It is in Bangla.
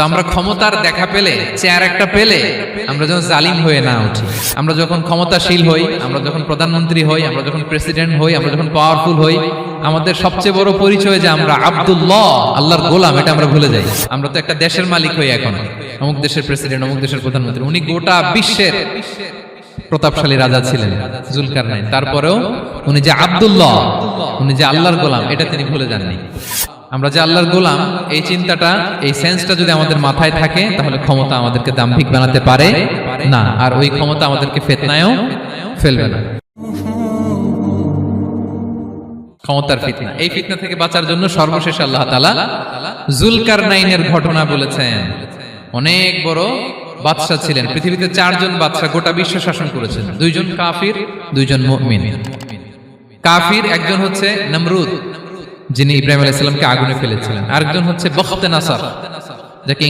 তো আমরা ক্ষমতার দেখা পেলে, চেয়ার একটা পেলে, আমরা যখন জালিম হয়ে না উঠি। আমরা যখন ক্ষমতাশীল হই, আমরা যখন প্রধানমন্ত্রী হই, আমরা যখন প্রেসিডেন্ট হই, আমরা যখন পাওয়ারফুল হই, আমাদের সবচেয়ে বড় পরিচয় যে আমরা আব্দুল্লাহ, আল্লাহর গোলাম, এটা আমরা ভুলে যাই। আমরা তো একটা দেশের মালিক হই এখন। অমুক দেশের প্রেসিডেন্ট, অমুক দেশের প্রধানমন্ত্রী। উনি গোটা বিশ্বের প্রতাপশালী রাজা ছিলেন জুলকার নাই তারপরেও উনি যে আব্দুল্লাহ, উনি যে আল্লাহর গোলাম, এটা তিনি ভুলে যাননি। আমরা যে আল্লাহর গোলাম, এই চিন্তাটা, এই সেন্সটা যদি আমাদের মাথায় থাকে, তাহলে ক্ষমতা আমাদেরকে দাম্ভিক বানাতে পারে। না, আর ওই ক্ষমতা আমাদেরকে ফেতনায়ও ফেলবে না। ক্ষমতার এই ফিতনা থেকে বাঁচার জন্য সর্বশেষ আল্লাহ তালা ঘটনা বলেছেন। অনেক বড় ছিলেন। পৃথিবীতে চারজন গোটা শাসন করেছেন। দুইজন কাফির দুইজন কাফির একজন হচ্ছে নমরুদ। যিনি ইব্রাহিম আলাইসাল্লামকে আগুনে ফেলেছিলেন। আরেকজন হচ্ছে বখতে নাসার।